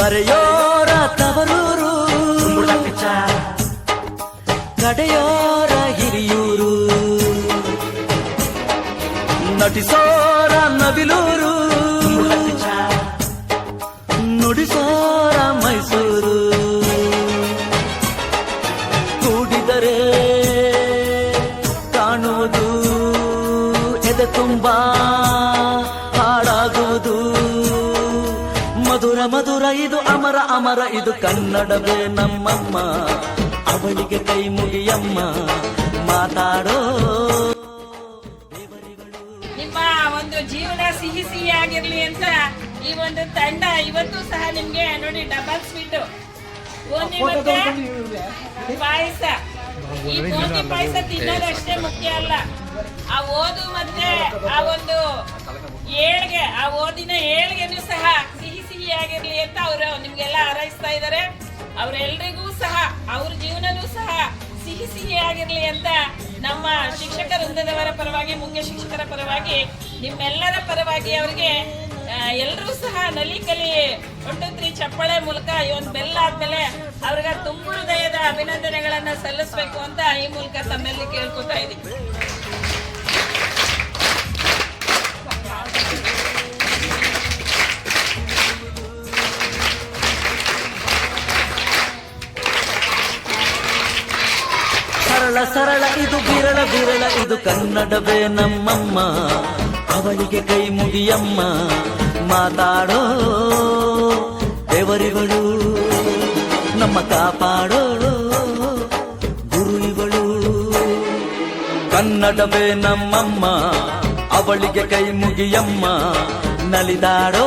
ಬರೆಯೋರ ತವರೂರು ಕಡೆಯೋರ ಹಿರಿಯೂರು. ನಟಿಸೋರ ನವಿಲೂರು. ನುಡಿಸೋರ ಮೈಸೂರು. ಕೂಡಿದರೆ ಕಾಣುವುದು ಎದೆ ತುಂಬಾ ಹಾಡಾಗುವುದು. ಮಧುರ ಮಧುರ ಇದು ಅಮರ ಅಮರ ಇದು ಕನ್ನಡವೇ ನಮ್ಮಮ್ಮ. ಅವಳಿಗೆ ಕೈ ಮುಗಿಯಮ್ಮ. ಮಾತಾಡೋ ನಿಮ್ಮ ಒಂದು ಜೀವನ ಸಿಹಿ ಸಿಹಿ ಆಗಿರ್ಲಿ ಅಂತ ಈ ಒಂದು ತಂಡ ಇವತ್ತು ಸಹ ನಿಮ್ಗೆ ನೋಡಿ ಡಬಲ್ ಸ್ವೀಟ್ ಮತ್ತೆ ಪಾಯಸ. ಈ ಬೂಂದಿ ಪಾಯಸ ತಿನ್ನೋದು ಅಷ್ಟೇ ಮುಖ್ಯ ಅಲ್ಲ. ಆ ಓದು ಮತ್ತೆ ಆ ಒಂದು ಏಳ್ಗೆ ಆ ಓದಿನ ಅಂತ ಅವರು, ನಿಮ್ಗೆಲ್ಲ ಹಾರೈಸ್ತಾ ಇದ್ದಾರೆ ಅವರೆಲ್ಲರಿಗೂ ಸಹ, ಅವ್ರ ಜೀವನನೂ ಸಹ ಸಿಹಿ ಸಿಹಿ ಆಗಿರ್ಲಿ ಅಂತ ನಮ್ಮ ಶಿಕ್ಷಕ ವೃಂದದವರ ಪರವಾಗಿ, ಮುಖ್ಯ ಶಿಕ್ಷಕರ ಪರವಾಗಿ, ನಿಮ್ಮೆಲ್ಲರ ಪರವಾಗಿ ಅವರಿಗೆ ಎಲ್ಲರೂ ಸಹ ನಲಿ ಕಲಿ ಒಟ್ಟು ತ್ರಿ ಚಪ್ಪಾಳೆ ಮೂಲಕ ಈ ಒಂದು ಬೆಲ್ಲ ಆದ್ಮೇಲೆ ಅವ್ರಿಗೆ ತುಂಬ ಹೃದಯದ ಅಭಿನಂದನೆಗಳನ್ನ ಸಲ್ಲಿಸಬೇಕು ಅಂತ ಈ ಮೂಲಕ ತಮ್ಮಲ್ಲಿ ಕೇಳ್ಕೊತಾ ಇದ್ದೀನಿ. ಸರಳ ಸರಳ, ಇದು ಬಿರಳ ಬಿರಳ ಇದು ಕನ್ನಡವೇ ನಮ್ಮಮ್ಮ. ಅವಳಿಗೆ ಕೈ ಮುಗಿಯಮ್ಮ, ಮಾತಾಡೋ ದೇವರಿಗಳು, ನಮ್ಮ ಕಾಪಾಡೋ ಗುರುಗಳು ಕನ್ನಡವೇ ನಮ್ಮಮ್ಮ, ಅವಳಿಗೆ ಕೈ ಮುಗಿಯಮ್ಮ, ನಲಿದಾಡೋ